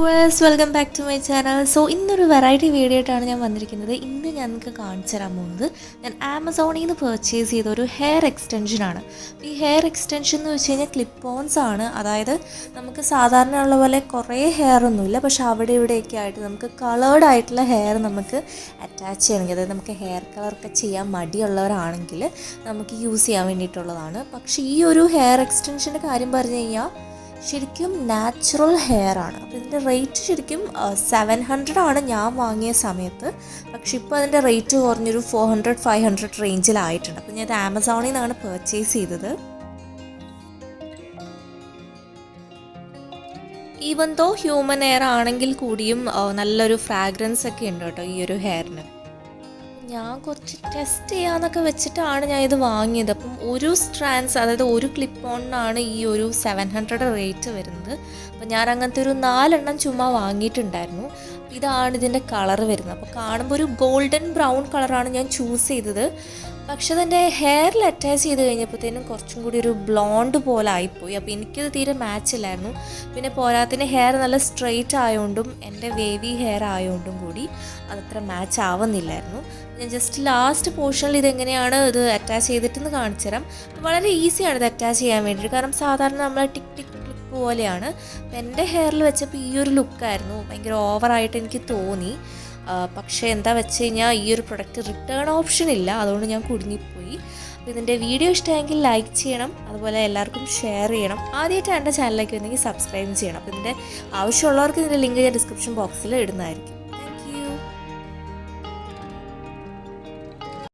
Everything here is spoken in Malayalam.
Viewers welcome back to my channel so ഇന്നൊരു വെറൈറ്റി വീഡിയോ ആയിട്ടാണ് ഞാൻ വന്നിരിക്കുന്നത്. ഇന്ന് ഞാൻ നിങ്ങൾക്ക് കാണിച്ചു തരാൻ പോകുന്നത് ഞാൻ ആമസോണിൽ നിന്ന് പർച്ചേസ് ചെയ്ത ഒരു ഹെയർ എക്സ്റ്റൻഷനാണ് ഈ ഹെയർ എക്സ്റ്റൻഷൻ എന്ന് വെച്ച് കഴിഞ്ഞാൽ ക്ലിപ്പ് ഓൺസ് ആണ്. അതായത് നമുക്ക് സാധാരണ ഉള്ള പോലെ കുറേ ഹെയർ ഒന്നുമില്ല പക്ഷെ അവിടെ ഇവിടെയൊക്കെ ആയിട്ട് നമുക്ക് കളേർഡ് ആയിട്ടുള്ള ഹെയർ നമുക്ക് അറ്റാച്ച് ചെയ്യണമെങ്കിൽ അതായത് നമുക്ക് ഹെയർ കളറൊക്കെ ചെയ്യാൻ മടിയുള്ളവരാണെങ്കിൽ നമുക്ക് യൂസ് ചെയ്യാൻ വേണ്ടിയിട്ടുള്ളതാണ്. പക്ഷേ ഈ ഒരു ഹെയർ എക്സ്റ്റൻഷന്റെ കാര്യം പറഞ്ഞു കഴിഞ്ഞാൽ ശരിക്കും നാച്ചുറൽ ഹെയർ ആണ്. അപ്പോൾ ഇതിന്റെ റേറ്റ് ശരിക്കും സെവൻ ഹൺഡ്രഡ് ആണ് ഞാൻ വാങ്ങിയ സമയത്ത്. പക്ഷെ ഇപ്പോൾ അതിന്റെ റേറ്റ് കുറഞ്ഞൊരു ഫോർ ഹൺഡ്രഡ് ഫൈവ് ഹൺഡ്രഡ് റേഞ്ചിലായിട്ടുണ്ട് അപ്പോൾ ഞാൻ ആമസോണിൽ നിന്നാണ് പർച്ചേസ് ചെയ്തത്. ഈവൻ ദോ ഹ്യൂമൻ ഹെയർ ആണെങ്കിൽ കൂടിയും നല്ലൊരു ഫ്രാഗ്രൻസ് ഒക്കെ ഉണ്ട് കേട്ടോ ഈ ഒരു ഹെയറിന് ഞാൻ കുറച്ച് ടെസ്റ്റ് ചെയ്യാന്നൊക്കെ വെച്ചിട്ടാണ് ഞാൻ ഇത് വാങ്ങിയത്. അപ്പം ഒരു സ്ട്രാൻസ് അതായത് ഒരു ക്ലിപ്പ് ഓണിനാണ് ഈ ഒരു സെവൻ ഹൺഡ്രഡ് റേറ്റ് വരുന്നത്. അപ്പം ഞാൻ അങ്ങനത്തെ ഒരു നാലെണ്ണം ചുമ്മാ വാങ്ങിയിട്ടുണ്ടായിരുന്നു. ഇതാണ് ഇതിന്റെ കളർ വരുന്നത്. അപ്പോൾ കാണുമ്പോൾ ഒരു ഗോൾഡൻ ബ്രൗൺ കളറാണ് ഞാൻ ചൂസ് ചെയ്തത്. പക്ഷേ അതെന്റെ ഹെയറിൽ അറ്റാച്ച് ചെയ്ത് കഴിഞ്ഞപ്പോഴത്തേനും കുറച്ചും കൂടി ഒരു ബ്ലോണ്ട് പോലെ ആയിപ്പോയി. അപ്പോൾ എനിക്കത് തീരെ മാച്ച് ഇല്ലായിരുന്നു. പിന്നെ പോരാത്തിന് ഹെയർ നല്ല സ്ട്രെയിറ്റ് ആയതുകൊണ്ടും എന്റെ വേവി ഹെയർ ആയതുകൊണ്ടും കൂടി അതത്ര മാച്ച് ആവുന്നില്ലായിരുന്നു. ഞാൻ ജസ്റ്റ് ലാസ്റ്റ് പോർഷനിൽ ഇതെങ്ങനെയാണ് ഇത് അറ്റാച്ച് ചെയ്തിട്ടെന്ന് കാണിച്ചു തരാം വളരെ ഈസിയാണ് ഇത് അറ്റാച്ച് ചെയ്യാൻ വേണ്ടിയിട്ട്. കാരണം സാധാരണ നമ്മൾ ടിക് ടിക് ക്ലിക്ക് പോലെയാണ്. അപ്പം എന്റെ ഹെയറിൽ വെച്ചപ്പോൾ ഈ ഒരു ലുക്കായിരുന്നു ഭയങ്കര ഓവറായിട്ട് എനിക്ക് തോന്നി. പക്ഷേ എന്താ വെച്ച് കഴിഞ്ഞാൽ ഈ ഒരു പ്രൊഡക്റ്റ് റിട്ടേൺ ഓപ്ഷൻ ഇല്ല. അതുകൊണ്ട് ഞാൻ കുടുങ്ങിപ്പോയി. അപ്പോൾ ഇതിന്റെ വീഡിയോ ഇഷ്ടമായെങ്കിൽ ലൈക്ക് ചെയ്യണം. അതുപോലെ എല്ലാവർക്കും ഷെയർ ചെയ്യണം. ആദ്യമായിട്ട് എന്റെ ചാനലിലേക്ക് വന്നെങ്കിൽ സബ്സ്ക്രൈബ് ചെയ്യണം. അപ്പോൾ ഇതിന്റെ ആവശ്യമുള്ളവർക്ക് ഇതിന്റെ ലിങ്ക് ഞാൻ ഡിസ്ക്രിപ്ഷൻ ബോക്സിൽ ഇടുന്നതായിരിക്കും.